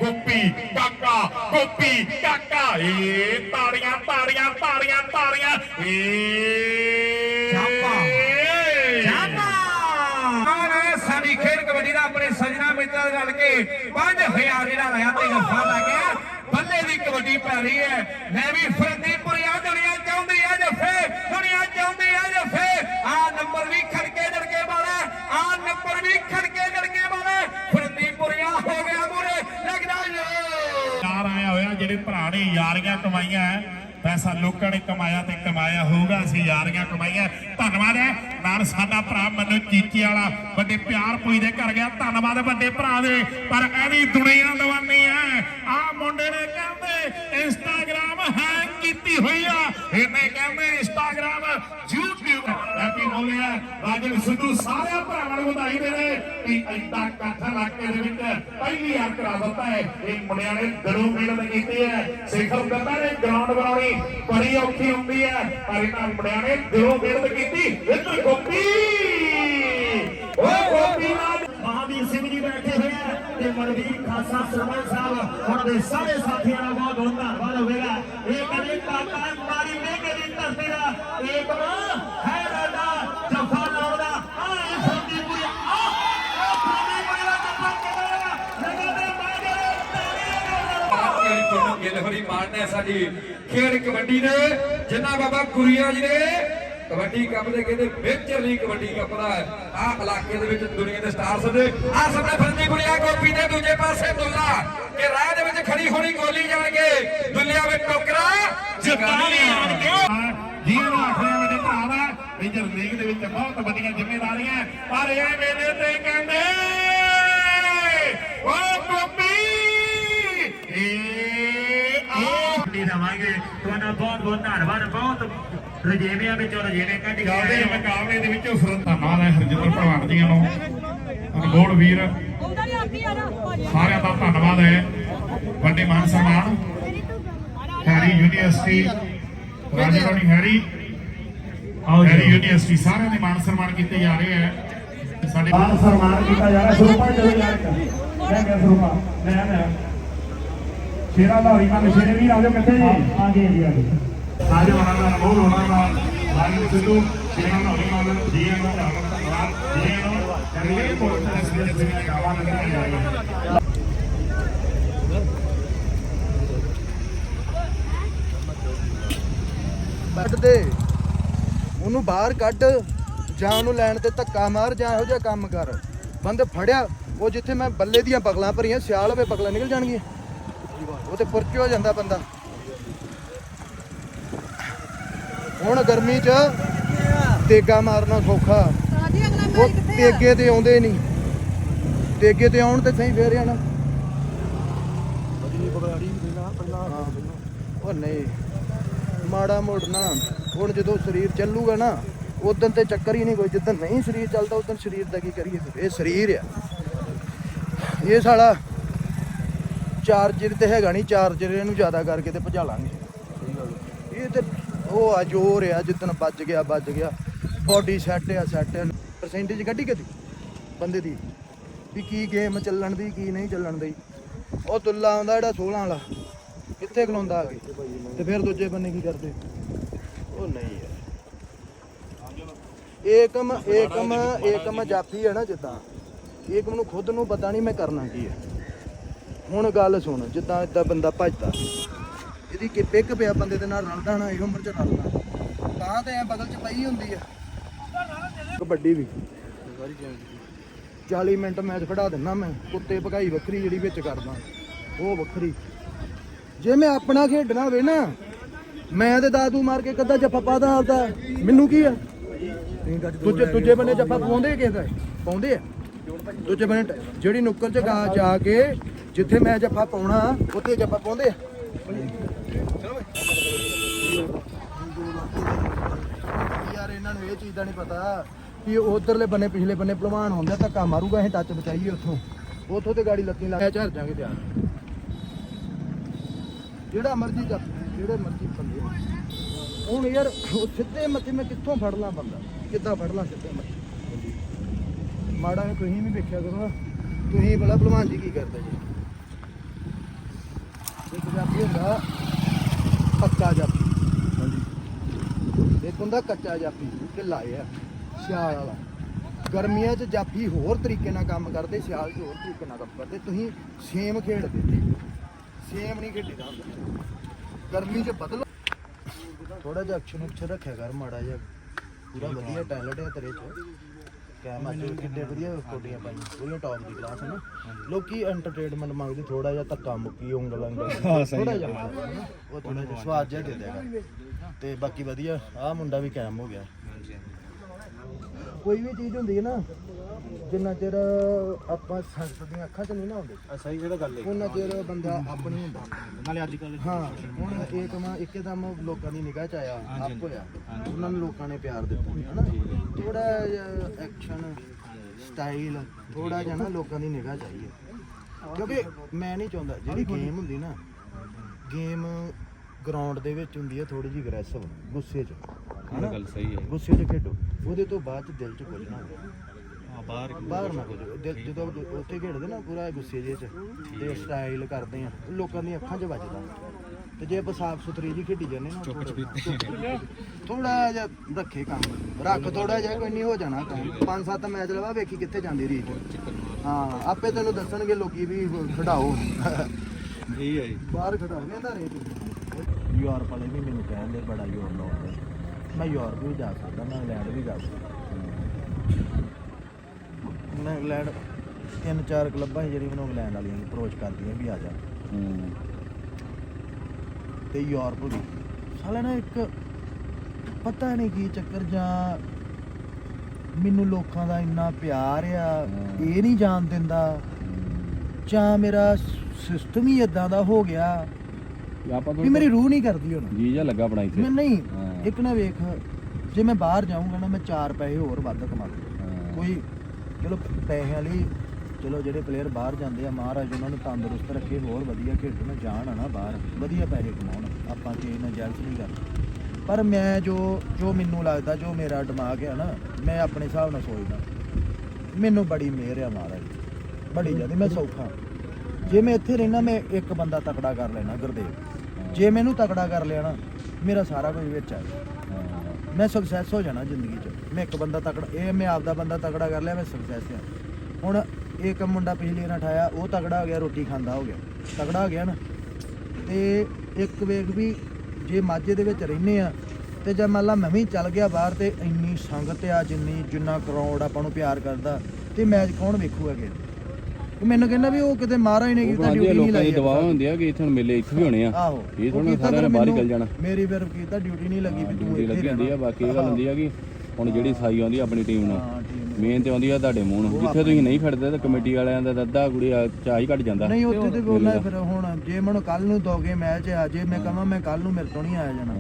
ਗੋਪੀ, ਕਾਕਾ ਗੋਪੀ, ਕਾਕਾ, ਏ ਤਾੜੀਆਂ ਤਾੜੀਆਂ ਤਾੜੀਆਂ ਤਾੜੀਆਂ। ਏ ਸਜਣਾ ਮਿੱਤਰਾਂ ਰਲ ਕੇ 5000 ਜਿਹੜਾ ਲਿਆ ਤੇ ਹੱਸਾ ਲੱਗ ਗਿਆ। ਬੱਲੇ ਦੀ ਕਬੱਡੀ ਪੈ ਰਹੀ ਹੈ। ਮੈਂ ਵੀ ਫਰਦੀਪੁਰੀਆ ਦੁਨੀਆ ਚਾਹੁੰਦੀ ਆ ਜੱਫੇ, ਦੁਨੀਆ ਚਾਹੁੰਦੀ ਆ ਜੱਫੇ। ਆ ਨੰਬਰ ਵੀ ਖੜਕੇ ਜੜਕੇ ਵਾਲਾ ਆ ਨੰਬਰ ਵੀ ਖੜਕੇ ਡੜਕੇ ਵਾਲਾ। ਫਰਦੀਪੁਰੀਆ ਹੋ ਗਿਆ ਮੂਰੇ, ਲੱਗਦਾ ਯਾਰ ਆਇਆ ਹੋਇਆ, ਜਿਹੜੇ ਭਰਾ ਨੇ ਯਾਰੀਆਂ ਕਮਾਈਆਂ ਪੈਸਾ ਲੋਕਾਂ ਨੇ ਕਮਾਇਆ ਤੇ ਕਮਾਇਆ ਹੋਊਗਾ, ਅਸੀਂ ਯਾਰੀਆਂ ਕਮਾਈਆਂ। ਧੰਨਵਾਦ ਹੈ। ਨਾਲ ਸਾਡਾ ਭਰਾ ਮੈਨੂੰ ਚੀਚੇ ਵਾਲਾ, ਵੱਡੇ ਪਿਆਰ ਪੁਈ ਦੇ ਘਰ ਗਿਆ। ਧੰਨਵਾਦ ਵੱਡੇ ਭਰਾ ਦੇ। ਪਰ ਐਨੀ ਦੁਨੀਆ ਦਵਾਨੀ ਹੈ। ਆ ਮੁੰਡੇ ਨੇ ਕਹਿੰਦੇ, ਇੰਸਟਾ ਹੋਈ ਆ। ਇਹਨੇ ਕਹਿੰਦੇ ਇੰਸਟਾਗ੍ਰਾਮ YouTube ਹੈਪੀ ਬੋਲਿਆ ਰਾਜਨ ਸਿੱਧੂ ਸਾਰੇ ਭਰਾਵਾਂ ਨੂੰ ਵਧਾਈ ਦੇ ਕਿ ਐਡਾ ਇਕੱਠ ਇਲਾਕੇ ਦੇ ਵਿੱਚ ਪਹਿਲੀ ਵਾਰ ਦਿੱਤਾ ਹੈ। ਇਹ ਮੁੰਡਿਆਂ ਨੇ ਦਿਲੋਂ ਮਿਹਨਤ ਕੀਤੀ ਹੈ। ਸਿਖਰ ਕਹਿੰਦਾ ਨੇ ਗਰਾਊਂਡ ਬਣਾਉਣੀ ਬੜੀ ਔਖੀ ਹੁੰਦੀ ਹੈ, ਪਰ ਇਹਨਾਂ ਮੁੰਡਿਆਂ ਨੇ ਦਿਲੋਂ ਮਿਹਨਤ ਕੀਤੀ। ਇੱਧਰ ਗੋਪੀ! ਓ ਗੋਪੀ ਨਾਲ ਮਹਾਵੀਰ ਸਿੰਘ ਜੀ ਬੈਠੇ ਹੋਏ ਆ ਤੇ ਮਨਵੀਰ ਖਾਸਾ ਸਰਪੰਚ ਸਾਹਿਬ, ਉਹਨਾਂ ਦੇ ਸਾਰੇ ਸਾਥੀਆਂ ਦਾ ਬਹੁਤ ਬਹੁਤ ਧੰਨਵਾਦ ਹੋਵੇਗਾ। ਇਹ ਕਦੇ ਕਾਕਾ ਮਾਰੀ ਮੇਘੇ ਦੀ ਧਰਤੀ ਦਾ ਏਕ ਮਾਂ ਹੈ ਰਾਡਾ ਜਫਾ ਲਾਉਣਾ ਆ ਇਹ ਫੌਜੀ ਪੂਰੀ ਆ ਆ ਫੌਜੀ ਪੂਰੀ ਦਾ ਜਫਾ ਕਿਹੜਾ ਲਗਾਤਾਰ ਬਾਜਰੇ ਕਿਹੜੀ ਤੁਹਾਨੂੰ ਗਿੱਲ ਹੈ ਸਾਡੀ। ਖੇਡ ਕਬੱਡੀ ਦੇ ਜਿੰਨਾ ਬਾਬਾ ਗੁਰੀਆ ਜੀ ਨੇ ਕਬੱਡੀ ਕੱਪ ਦੇ ਕਹਿੰਦੇ ਮੇਜਰ ਲੀਗ ਕਬੱਡੀ ਕੱਪ ਦਾ ਆਹ ਇਲਾਕੇ ਦੇ ਵਿੱਚ ਦੁਨੀਆ ਦੇ ਸਟਾਰਸ ਦੇ ਆਹ ਸਾਹਮਣੇ ਫਰਦੀ ਗੁਰੀਆ ਗੋਪੀ ਦੇ ਦੂਜੇ ਪਾਸੇ ਦੁੱਲਾ। ਕਿ ਰਾਹ ਦੇ ਵਿੱਚ ਖੜੀ ਹੋਣੀ ਗੋਲੀ ਜਾਣ ਦੁੱਲਿਆ ਵਿੱਚ ਟੋਕਰਾ ਜਗਾਨੀ ਆਣ ਕੇ ਜੀਵਨ ਆਖਰਿਆ ਵੱਡੇ ਭਰਾ ਦਾ। ਲੀਗ ਦੇ ਵਿੱਚ ਬਹੁਤ ਵੱਡੀਆਂ ਜ਼ਿੰਮੇਵਾਰੀਆਂ। ਪਰ ਇਹ ਮੇਲੇ ਤੇ ਕਹਿੰਦੇ ਓ ਗੋਪੀ ਇਹ ਆ ਦੀ ਦਵਾਂਗੇ ਤੁਹਾਡਾ ਬਹੁਤ ਬਹੁਤ ਰਜੇਵਿਆਂ ਵਿੱਚੋਂ ਰਜੇਵੇਂ ਕੱਢ ਕੇ ਆਏ ਮੁਕਾਬਲੇ ਦੇ ਵਿੱਚ ਫਿਰ ਹੈ ਹਰਜਿੰਦਰ ਭਲਵਾਨ ਜੀਆਂ ਨੂੰ ਅਨਗੋੜ ਵੀਰ ਸਾਰਿਆਂ ਦਾ ਧੰਨਵਾਦ ਹੈ ਵੱਡੇ ਮਾਨ ਸਨਮਾਨ ਹੈਰੀ ਯੂਨੀਵਰਸਿਟੀ ਰਾਜਰੋਣੀ ਹੈਰੀ ਹੈਰੀ ਯੂਨੀਵਰਸਿਟੀ ਸਾਰਿਆਂ ਦੇ ਮਾਨ ਸਨਮਾਨ ਕੀਤੇ ਜਾ ਰਹੇ ਹੈ ਸਾਡੇ ਮਾਨ ਸਨਮਾਨ ਕੀਤਾ ਜਾ ਰਿਹਾ ਸਰੂਪਾ ਚਲੋ ਯਾਰ ਮੈਂ ਗਿਆ ਸਰੂਪਾ ਮੈਂ ਮੈਂ ਸ਼ੇਰਾ ਦਾ ਹਰੀਮਾ ਸ਼ੇਰੇ ਵੀ ਆਜੋ ਕਿੱਥੇ ਜੀ ਆਗੇ ਜੀ ਆਗੇ ਆਜੋ ਉਹਨਾਂ ਦਾ ਬਹੁਤ ਉਹਨਾਂ ਦਾ ਰਾਜੂ ਸਿੱਧੂ ਸ਼ੇਰਾਂ ਦਾ ਹਰੀਮਾ ਦਾ ਜੀਆਂ ਦਾ ਧੰਨਵਾਦ ਜੀਆਂ ਨੂੰ ਕਰੀਏ ਕੋਲ ਸਿੱਧੇ ਸਿੱਧੇ ਗਾਵਾਂ ਲੱਗੀਆਂ ਜਾ ਕੱਢ ਦੇ। ਉਹਨੂੰ ਬਾਹਰ ਕੱਢ, ਜਾਂ ਉਹਨੂੰ ਲੈਣ ਤੇ ਧੱਕਾ ਮਾਰ, ਜਾਂ ਇਹੋ ਜਿਹਾ ਕੰਮ ਕਰ। ਬੰਦੇ ਫੜਿਆ, ਉਹ ਜਿੱਥੇ ਮੈਂ ਬੱਲੇ ਦੀਆਂ ਬਗਲਾਂ ਭਰੀਆਂ, ਸਿਆਲ ਵੇ ਬਗਲਾਂ ਨਿਕਲ ਜਾਣਗੀਆਂ। ਉਹ ਤੇ ਪੁਰਚ ਹੋ ਜਾਂਦਾ ਬੰਦਾ। ਹੁਣ ਗਰਮੀ 'ਚ ਤੇਗਾ ਮਾਰਨਾ ਸੌਖਾ। ਅਗਲਾ ਉਹ ਕਿੱਥੇ ਤੇਗੇ ਤੇ ਆਉਂਦੇ ਨਹੀਂ ਤੇਗੇ ਤੇ ਆਉਣ ਤੇ ਸਹੀ ਫੇਰ ਜਾਣਾ। ਉਹ ਨਹੀਂ। ਮਾੜਾ ਮੋੜਨਾ ਹੁਣ ਜਦੋਂ ਸਰੀਰ ਚੱਲੂਗਾ ਨਾ ਉਦੋਂ ਤੇ ਚੱਕਰ ਹੀ ਨਹੀਂ ਕੋਈ। ਜਿੱਦਣ ਨਹੀਂ ਸਰੀਰ ਚੱਲਦਾ ਉਦੋਂ ਸਰੀਰ ਦਾ ਕੀ ਕਰੀਏ ਫਿਰ? ਇਹ ਸਰੀਰ ਆ। ਇਹ ਸਾਲਾ ਚਾਰਜਰ ਤੇ ਹੈਗਾ ਨਹੀਂ ਚਾਰਜਰ ਇਹਨੂੰ ਜ਼ਿਆਦਾ ਕਰਕੇ ਤੇ ਭਜਾ ਲਾਂਗੇ। ਇਹ ਤੇ ਉਹ ਆ ਜੋਰ ਆ ਜਿੱਦਣ ਵੱਜ ਗਿਆ ਵੱਜ ਗਿਆ। ਬਾਡੀ ਸੈੱਟ ਆ ਸੈੱਟ ਪਰਸੈਂਟੇਜ ਕੱਢੀ ਕਦੀ? ਬੰਦੇ ਦੀ। ਵੀ ਕੀ ਗੇਮ ਚੱਲਣ ਦੀ ਕੀ ਨਹੀਂ ਚੱਲਣ ਦੀ। ਉਹ ਤੁੱਲਾ ਆਉਂਦਾ ਜਿਹੜਾ 16 ਵਾਲਾ। ਕਿੱਥੇ ਖਲੋਂਦਾ ਆ ਕੇ? ਤੇ ਫਿਰ ਦੂਜੇ ਬੰਨੇ ਕੀ ਕਰਦੇ? ਉਹ ਨਹੀਂ ਯਾਰ। ਏਕਮ ਏਕਮ ਏਕਮ ਜਾਫੀ ਹੈ ਨਾ ਜਿੱਦਾਂ। ਏਕਮ ਨੂੰ ਖੁਦ ਨੂੰ ਪਤਾ ਨਹੀਂ ਮੈਂ ਕਰਨਾ ਕੀ ਹੈ ਹੁਣ ਗੱਲ ਸੁਣ ਜਿੱਦਾਂ ਇਦਾਂ ਬੰਦਾ ਭੱਜਦਾ। ਇਹਦੀ ਕਿ ਪਿੱਕ ਪਿਆ ਬੰਦੇ ਦੇ ਨਾਲ ਰਲਦਾ ਨਾ, ਇਹ ਉਮਰ ਚ ਰਲਦਾ। ਤਾਂ ਤੇ ਐ ਬਗਲ ਚ ਪਈ ਹੁੰਦੀ ਆ। ਕਬੱਡੀ ਵੀ। 40 ਮਿੰਟ ਮੈਚ ਖੜਾ ਦਿੰਦਾ ਮੈਂ, ਕੁੱਤੇ ਭਗਾਈ ਵੱਖਰੀ ਜਿਹੜੀ ਵਿੱਚ ਕਰਦਾ, ਉਹ ਵੱਖਰੀ। ਜੇ ਮੈਂ ਆਪਣਾ ਖੇਡਣਾ ਹੋਵੇ ਨਾ, ਮੈਂ ਤੇ ਦਾਦੂ ਮਾਰ ਕੇ ਕੱਦਾ ਜੱਫਾ ਪਾਦਾ ਆਪਦਾ, ਮੈਨੂੰ ਕੀ ਆ? ਦੂਜੇ ਦੂਜੇ ਬੰਨੇ ਜੱਫਾ ਪਾਉਂਦੇ ਕਿਸੇ ਦਾ ਪਾਉਂਦੇ ਆ। ਦੂਜੇ ਬੰਨੇ ਜਿਹੜੀ ਨੁੱਕਰ ਚ ਗਾ ਜਾ ਕੇ ਜਿੱਥੇ ਮੈਂ ਜੱਫਾ ਪਾਉਣਾ, ਉੱਥੇ ਜੱਫਾ ਪਾਉਂਦੇ ਆ ਯਾਰ ਇਹਨਾਂ ਨੂੰ ਇਹ ਚੀਜ਼ ਦਾ ਨਹੀਂ ਪਤਾ ਕਿ ਉਧਰਲੇ ਬੰਨੇ, ਪਿਛਲੇ ਬੰਨੇ ਭਲਵਾਨ ਹੁੰਦਾ ਧੱਕਾ ਮਾਰੂਗਾ, ਅਸੀਂ ਟੱਚ ਬਚਾਈਏ ਉੱਥੋਂ। ਉੱਥੋਂ ਤੇ ਗਾੜੀ ਲੱਗੀ ਲਾ ਝੜ ਜਾਾਂਗੇ ਧਿਆਨ ਜਿਹੜਾ ਮਰਜ਼ੀ ਜੱਪ ਜਿਹੜੇ ਮਰਜ਼ੀ ਬੰਦੇ ਹੁਣ ਯਾਰ, ਉਹ ਸਿੱਧੇ ਮੱਥੇ, ਮੈਂ ਕਿੱਥੋਂ ਫੜ ਲਾਂ ਬੰਦਾ? ਕਿੱਦਾਂ ਫੜ ਲਾਂ ਸਿੱਧੇ ਮੱਥੇ? ਮਾੜਾ ਜਿਹਾ ਤੁਸੀਂ ਵੀ ਵੇਖਿਆ ਕਰੋ। ਤੁਸੀਂ ਬੜਾ ਭਲਵਾਨ ਜੀ ਕੀ ਕਰਦੇ ਜੀ? ਇੱਕ ਪੰਜਾਬੀ ਹੁੰਦਾ, ਪੱਕਾ ਜਾਪੀ ਇੱਕ ਹੁੰਦਾ ਕੱਚਾ ਜਾਪੀ ਢਿੱਲਾ ਆ ਸਿਆਲ ਵਾਲਾ। ਗਰਮੀਆਂ 'ਚ ਜਾਫੀ ਹੋਰ ਤਰੀਕੇ ਨਾਲ ਕੰਮ ਕਰਦੇ ਸਿਆਲ 'ਚ ਹੋਰ ਤਰੀਕੇ ਨਾਲ ਕੰਮ ਕਰਦੇ। ਤੁਸੀਂ ਸੇਮ ਖੇਡਦੇ। ਸੇਮ ਨਹੀਂ ਖੇਡੀਦਾ ਹੁੰਦਾ। ਗਰਮੀ 'ਚ ਬਦਲੋ। ਥੋੜਾ ਜਿਹਾ ਐਕਸ਼ਨ ਉੱਚਾ ਰੱਖਿਆ ਕਰ ਮਾੜਾ ਜਿਹਾ। ਪੂਰਾ ਵਧੀਆ ਟੈਲੈਂਟ ਹੈ ਤੇਰੇ 'ਚ। ਕੈਮ ਅੱਜ ਕਿੱਡੇ ਵਧੀਆ ਕੋਡੀਆਂ ਪਾਈ ਪੂਰੀਆਂ ਟੌਪ ਦੀ ਕਲਾਸ ਹੈ ਨਾ। ਲੋਕੀ ਐਂਟਰਟੇਨਮੈਂਟ ਮੰਗਦੇ ਥੋੜਾ ਜਿਹਾ ਧੱਕਾ ਮੁੱਕੀ ਉਂਗਲ ਉਂਗਲ ਜਿਹਾ ਉਹ ਥੋੜਾ ਜਿਹਾ ਸਵਾਦ ਜਿਹਾ ਦੇ ਦੇਗਾ ਤੇ ਬਾਕੀ ਵਧੀਆ। ਆਹ ਮੁੰਡਾ ਵੀ ਕਾਇਮ ਹੋ ਗਿਆ। ਕੋਈ ਵੀ ਚੀਜ਼ ਹੁੰਦੀ ਹੈ ਨਾ ਜਿੰਨਾ ਚਿਰ ਆਪਾਂ ਸੰਗਤ ਦੀਆਂ ਅੱਖਾਂ 'ਚ ਨਹੀਂ ਨਾ ਹੁੰਦੇ ਸਹੀ ਜਿਹੜਾ ਗੱਲ ਉਹਨਾਂ ਚਿਰ ਬੰਦਾ ਆਪਣੀ ਹੁੰਦਾ। ਨਾਲੇ ਅੱਜ ਕੱਲ ਹਾਂ ਹੁਣ ਏਕਮ ਇੱਕਦਮ ਲੋਕਾਂ ਦੀ ਨਿਗਾਹ 'ਚ ਆਇਆ ਆਪ ਹੋਇਆ। ਉਹਨਾਂ ਨੂੰ ਲੋਕਾਂ ਨੇ ਪਿਆਰ ਦਿੱਤਾ ਹਨਾ? ਥੋੜਾ ਐਕਸ਼ਨ ਸਟਾਈਲ ਥੋੜਾ ਜਿਹਾ ਨਾ ਲੋਕਾਂ ਦੀ ਨਿਗਾਹ ਚਾਹੀਏ ਕਿਉਂਕਿ ਮੈਂ ਨਹੀਂ ਚਾਹੁੰਦਾ ਜਿਹੜੀ ਗੇਮ ਹੁੰਦੀ ਨਾ ਗੇਮ ਗਰਾਊਂਡ ਦੇ ਵਿੱਚ ਹੁੰਦੀ ਹੈ ਥੋੜੀ ਜਿਹੀ ਅਗਰੈਸਿਵ ਗੁੱਸੇ 'ਚ। ਹਨਾ? ਗੱਲ ਸਹੀ ਹੈ। ਗੁੱਸੇ 'ਚ ਖੇਡੋ। ਉਹਦੇ ਤੋਂ ਬਾਅਦ 'ਚ ਦਿਲ 'ਚ ਕੁਝ ਨਾ ਹੋਵੇ। ਬਾਹਰ ਬਾਹਰ ਨਾ ਕੁਝ। ਦਿਲ- ਜਦੋਂ ਉੱਥੇ ਖੇਡਦੇ ਨਾ ਪੂਰਾ ਗੁੱਸੇ ਜਿਹੇ 'ਚ। ਤੇ ਸਟਾਈਲ ਕਰਦੇ ਆ। ਉਹ ਲੋਕਾਂ ਦੀਆਂ ਅੱਖਾਂ 'ਚ ਵੱਜਦਾ। ਤੇ ਜੇ ਆਪਾਂ ਸਾਫ਼ ਸੁਥਰੀ ਜੀ ਖੇਡੀ ਜਾਂਦੇ ਨਾ ਥੋੜਾ ਜਿਹਾ ਰੱਖੇ ਕੰਮ। ਰੱਖ ਥੋੜਾ ਜਿਹਾ ਕੋਈ ਨਹੀਂ ਹੋ ਜਾਣਾ ਕੰਮ। ਪੰਜ ਸੱਤ ਮੈਚ ਲਵਾ ਵੇਖੀ ਕਿੱਥੇ ਜਾਂਦੀ ਰੀਤ। ਹਾਂ ਆਪੇ ਤੈਨੂੰ ਦੱਸਣਗੇ ਲੋਕੀ ਵੀ ਖੜਾਓ ਠੀਕ ਹੈ ਬਾਹਰ ਖੜਾਉਂਦੇ ਦਾ ਰੇਟ ਯੂਰਪ ਵਾਲੇ ਵੀ ਮੈਨੂੰ ਕਹਿੰਦੇ ਬੜਾ ਯੂਰ ਲਾਉਂਦੇ। ਮੈਂ ਯੂਰਪ ਵੀ ਜਾ ਸਕਦਾ, ਮੈਂ ਇੰਗਲੈਂਡ ਵੀ ਜਾ ਸਕਦਾ। ਮੈਂ ਇੰਗਲੈਂਡ ਤਿੰਨ ਚਾਰ ਕਲੱਬਾਂ ਸੀ ਜਿਹੜੀਆਂ ਮੈਨੂੰ ਇੰਗਲੈਂਡ ਵਾਲੀਆਂ ਅਪਰੋਚ ਕਰਦੀਆਂ ਵੀ ਆ ਜਾ। ਤੇ ਯੂਰਪ ਵੀ। ਸਾਲਾ ਨਾ ਇੱਕ ਪਤਾ ਨਹੀਂ ਕੀ ਚੱਕਰ ਜਾਂ ਮੈਨੂੰ ਲੋਕਾਂ ਦਾ ਇੰਨਾ ਪਿਆਰ ਆ, ਇਹ ਨਹੀਂ ਜਾਣ ਦਿੰਦਾ। ਜਾਂ ਮੇਰਾ ਸਿਸਟਮ ਹੀ ਇਦਾਂ ਦਾ ਹੋ ਗਿਆ। ਆਪਾਂ ਵੀ ਮੇਰੀ ਰੂਹ ਨਹੀਂ ਕਰਦੀ ਹੁਣ। ਜੀ ਜਾ ਲੱਗਾ ਬਣਾ ਮੈਂ ਨਹੀਂ ਇੱਕ ਨਾ ਵੇਖ ਜੇ ਮੈਂ ਬਾਹਰ ਜਾਊਂਗਾ ਨਾ ਮੈਂ ਚਾਰ ਪੈਸੇ ਹੋਰ ਵੱਧ ਕਮਾ ਲੂੰ ਕੋਈ ਚਲੋ ਪੈਸਿਆਂ ਲਈ ਚਲੋ ਜਿਹੜੇ ਪਲੇਅਰ ਬਾਹਰ ਜਾਂਦੇ ਆ ਮਹਾਰਾਜ ਉਹਨਾਂ ਨੂੰ ਤੰਦਰੁਸਤ ਰੱਖੇ ਹੋਰ ਵਧੀਆ ਖੇਡਣ ਜਾਣ ਨਾ ਬਾਹਰ ਵਧੀਆ ਪੈਸੇ ਕਮਾਉਣ। ਆਪਾਂ ਕਿਸੇ ਨਾਲ ਜੈਲਸ ਨਹੀਂ ਕਰਦੇ। ਪਰ ਮੈਂ ਜੋ ਜੋ ਮੈਨੂੰ ਲੱਗਦਾ ਜੋ ਮੇਰਾ ਦਿਮਾਗ ਹੈ ਨਾ ਮੈਂ ਆਪਣੇ ਹਿਸਾਬ ਨਾਲ ਸੋਚਦਾ। ਮੈਨੂੰ ਬੜੀ ਮਿਹਰ ਆ ਮਹਾਰਾਜ ਦੀ। ਬੜੀ ਜ਼ਿਆਦਾ ਮੈਂ ਸੌਖਾ। ਜੇ ਮੈਂ ਇੱਥੇ ਰਹਿਣਾ ਮੈਂ ਇੱਕ ਬੰਦਾ ਤਕੜਾ ਕਰ ਲੈਣਾ ਗੁਰਦੇਵ। ਜੇ ਮੈਨੂੰ ਤਕੜਾ ਕਰ ਲਿਆ ਨਾ, ਮੇਰਾ ਸਾਰਾ ਕੁਝ ਵਿੱਚ ਆ ਜਾਣਾ। ਮੈਂ ਸਕਸੈਸ ਹੋ ਜਾਣਾ ਜ਼ਿੰਦਗੀ 'ਚ। ਮੈਂ ਇੱਕ ਬੰਦਾ ਤਕੜਾ, ਇਹ ਮੈਂ ਆਪਦਾ ਬੰਦਾ ਤਕੜਾ ਕਰ ਲਿਆ, ਮੈਂ ਸਕਸੈਸ ਆ। ਹੁਣ ਇੱਕ ਮੁੰਡਾ ਪਿਛਲੀ ਵਾਰ ਉਠਾਇਆ, ਉਹ ਤਕੜਾ ਹੋ ਗਿਆ, ਰੋਟੀ ਖਾਂਦਾ ਹੋ ਗਿਆ। ਤਕੜਾ ਹੋ ਗਿਆ ਨਾ। ਤੇ ਇੱਕ ਵੇਖ ਵੀ ਜੇ ਮਾਝੇ ਦੇ ਵਿੱਚ ਰਹਿੰਦੇ ਆ, ਤੇ ਜੇ ਮੰਨ ਲਾ ਮੈਂ ਵੀ ਚੱਲ ਗਿਆ ਬਾਹਰ, ਤੇ ਇੰਨੀ ਸੰਗਤ ਆ ਜਿੰਨੀ, ਜਿੰਨਾ ਕਰਾਉਡ ਆਪਾਂ ਨੂੰ ਪਿਆਰ ਕਰਦਾ, ਤੇ ਮੈਚ ਕੌਣ ਵੇਖੂਗਾ ਕਿ ਉਹ ਮੈਨੂੰ ਕਹਿੰਦਾ ਵੀ ਉਹ ਕਿਤੇ ਮਹਾਰਾਜ ਨੇ ਕੀਤਾ ਡਿਊਟੀ ਨਹੀਂ ਲਾਈ ਦਵਾ ਹੁੰਦੀ ਆ ਕਿ ਇੱਥੇ ਹੁਣ ਮੇਲੇ ਇੱਥੇ ਵੀ ਹੋਣੇ ਆ। ਆਹੋ। ਇਹ ਕੀਤਾ ਸਾਰਿਆਂ ਨੇ ਬਾਹਰ ਹੀ ਚੱਲ ਜਾਣਾ। ਮੇਰੀ ਫਿਰ ਕੀਤਾ ਡਿਊਟੀ ਨਹੀਂ ਲੱਗੀ ਵੀ ਤੂੰ ਡਿਊਟੀ ਇੱਥੇ ਲੱਗੀ ਹੁੰਦੀ ਆ। ਬਾਕੀ ਇਹ ਗੱਲ ਹੁੰਦੀ ਆ ਕਿ ਹੁਣ ਜਿਹੜੀ ਸਾਈ ਆਉਂਦੀ ਆ ਆਪਣੀ ਟੀਮ ਨਾਲ ਮੇਨ ਤੇ ਆਉਂਦੀ ਆ ਤੁਹਾਡੇ ਮੂੰਹ ਨੂੰ। ਜਿੱਥੇ ਤੁਸੀਂ ਨਹੀਂ ਖੜਦੇ ਤਾਂ ਕਮੇਟੀ ਵਾਲਿਆਂ ਦਾ ਅੱਧਾ ਕੁੜੀ ਚਾਹ ਹੀ ਘਟ ਜਾਂਦਾ। ਨਹੀਂ ਉੱਥੇ ਤੇ ਬੋਲਣਾ ਫਿਰ ਹੁਣ ਜੇ ਮੈਨੂੰ ਕੱਲ ਨੂੰ ਦੋਗੇ ਮੈਚ ਆ ਜੇ ਮੈਂ ਕਹਾਂ ਮੈਂ ਕੱਲ ਨੂੰ ਮੇਰੇ ਤੋਂ ਨਹੀਂ ਆਇਆ ਜਾਣਾ।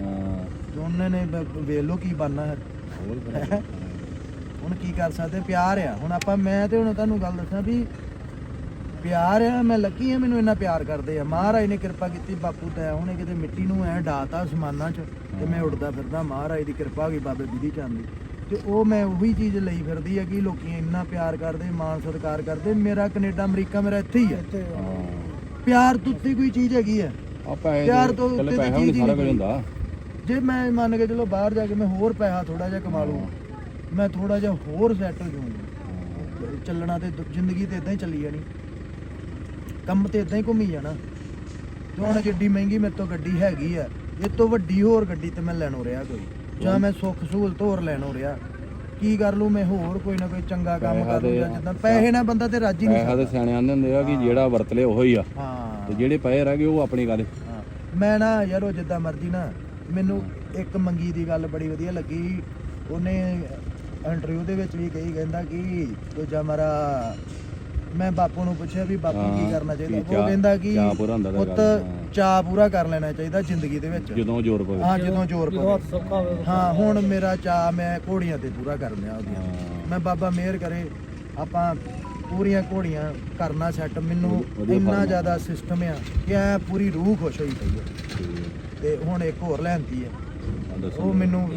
ਤੇ ਉਹਨਾਂ ਨੇ ਵੇਖ ਲਓ ਕੀ ਬਣਨਾ। ਹੈ ਹੁਣ ਕੀ ਕਰ ਸਕਦੇ? ਪਿਆਰ ਆ। ਹੁਣ ਆਪਾਂ ਮੈਂ ਤੇ ਹੁਣ ਤੁਹਾਨੂੰ ਗੱਲ ਦੱਸਾਂ ਵੀ ਪਿਆਰ ਆ ਮੈਂ ਲੱਕੀ ਆ ਮੈਨੂੰ ਇੰਨਾ ਪਿਆਰ ਕਰਦੇ ਆ। ਮਹਾਰਾਜ ਨੇ ਕਿਰਪਾ ਕੀਤੀ ਬਾਪੂ ਤੈ ਉਹਨੇ ਕਿਤੇ ਮਿੱਟੀ ਨੂੰ ਐ ਡਾਤਾ ਅਸਮਾਨਾਂ 'ਚ ਤੇ ਮੈਂ ਉੱਡਦਾ ਫਿਰਦਾ। ਮਹਾਰਾਜ ਦੀ ਕਿਰਪਾ ਹੋ ਗਈ ਬਾਬੇ ਬਿਧੀ ਚੰਦ ਦੀ। ਤੇ ਉਹ ਮੈਂ ਉਹੀ ਚੀਜ਼ ਲਈ ਫਿਰਦੀ ਆ ਕਿ ਲੋਕੀ ਇੰਨਾ ਪਿਆਰ ਕਰਦੇ ਮਾਣ ਸਤਿਕਾਰ ਕਰਦੇ। ਮੇਰਾ ਕੈਨੇਡਾ ਅਮਰੀਕਾ ਮੇਰਾ ਇੱਥੇ ਹੀ ਆ। ਪਿਆਰ ਤੋਂ ਉੱਤੇ ਕੋਈ ਚੀਜ਼ ਹੈਗੀ ਆ। ਪਿਆਰ ਤੋਂ ਉੱਤੇ ਤਾਂ ਚੀਜ਼ ਹੀ ਨਹੀਂ। ਜੇ ਮੈਂ ਮੰਨ ਕੇ ਚਲੋ ਬਾਹਰ ਜਾ ਕੇ ਮੈਂ ਹੋਰ ਪੈਸਾ ਥੋੜਾ ਜਿਹਾ ਕਮਾ ਲੂੰ ਮੈਂ ਥੋੜਾ ਜਿਹਾ ਹੋਰ ਸੈੱਟ ਹੋ ਜਾਊਂਗਾ। ਚੱਲਣਾ ਤੇ ਜ਼ਿੰਦਗੀ ਤੇ ਇਦਾਂ ਹੀ ਚੱਲੀ ਜਾਣੀ। ਕੰਮ ਤੇ ਇਦਾਂ ਹੀ ਘੁੰਮੀ ਜਾਣਾ। ਤੇ ਹੁਣ ਜਿੱਡੀ ਮਹਿੰਗੀ ਮੇਰੇ ਤੋਂ ਗੱਡੀ ਹੈਗੀ ਆ ਇਹ ਤੋਂ ਵੱਡੀ ਹੋਰ ਗੱਡੀ ਤੇ ਮੈਂ ਲੈਣੋਂ ਰਿਹਾ ਕੋਈ। ਜਾਂ ਮੈਂ ਸੁੱਖ ਸਹੂਲਤ ਹੋਰ ਲੈਣੋਂ ਰਿਹਾ ਕੀ ਕਰ ਲੂ ਮੈਂ ਹੋਰ ਕੋਈ ਨਾ ਕੋਈ ਚੰਗਾ ਕੰਮ ਕਰ ਲੂ ਜਾਂ ਜਿੱਦਾਂ ਪੈਸੇ ਨਾਲ ਬੰਦਾ ਤੇ ਰਾਜੀ ਨਹੀਂ ਪੈਸਾ ਤੇ ਸਿਆਣੇ ਆਂਦੇ ਹੁੰਦੇ ਆ ਕਿ ਜਿਹੜਾ ਵਰਤ ਲੇ ਉਹੀ ਆ। ਹਾਂ। ਤੇ ਜਿਹੜੇ ਪਏ ਰਹਿ ਗਏ ਉਹ ਆਪਣੀ ਗੱਲ ਹਾਂ। ਮੈਂ ਨਾ ਯਾਰ ਉਹ ਜਿੱਦਾਂ ਮਰਜ਼ੀ ਨਾ ਮੈਨੂੰ ਇੱਕ ਮੰਗੀ ਦੀ ਗੱਲ ਬੜੀ ਵਧੀਆ ਲੱਗੀ। ਉਹਨੇ ਇੰਟਰਵਿਊ ਦੇ ਵਿੱਚ ਵੀ ਕਹੀ ਕਹਿੰਦਾ ਕਿ ਦੂਜਾ ਮਾਰਾ ਮੈਂ ਬਾਪੂ ਨੂੰ ਪੁੱਛਿਆ ਵੀ ਬਾਪੂ ਕੀ ਕਰਨਾ ਚਾਹੀਦਾ? ਉਹ ਕਹਿੰਦਾ ਕਿ ਪੁੱਤ। ਚਾਹ ਪੂਰਾ ਕਰ ਲੈਣਾ ਚਾਹੀਦਾ ਜ਼ਿੰਦਗੀ ਦੇ ਵਿੱਚ। ਜਦੋਂ ਜ਼ੋਰ ਪਵੇ। ਹਾਂ ਜਦੋਂ ਜ਼ੋਰ ਪਵੇ। ਹਾਂ ਹੁਣ ਮੇਰਾ ਚਾਹ ਮੈਂ ਘੋੜੀਆਂ ਤੇ ਪੂਰਾ ਕਰਨ ਲਿਆ ਉਹਦੀਆਂ। ਮੈਂ ਬਾਬਾ ਮਿਹਰ ਕਰੇ ਆਪਾਂ ਪੂਰੀਆਂ ਘੋੜੀਆਂ ਕਰਨਾ ਸੈੱਟ ਮੈਨੂੰ ਇੰਨਾ। ਜ਼ਿਆਦਾ ਸਿਸਟਮ ਆ ਕਿ ਐ ਪੂਰੀ ਰੂਹ ਖੁਸ਼ ਹੋਈ ਪਈ ਹੈ ਤੇ ਹੁਣ ਇੱਕ ਹੋਰ ਲੈਂਦੀ ਹੈ ਉਹ ਮੈਨੂੰ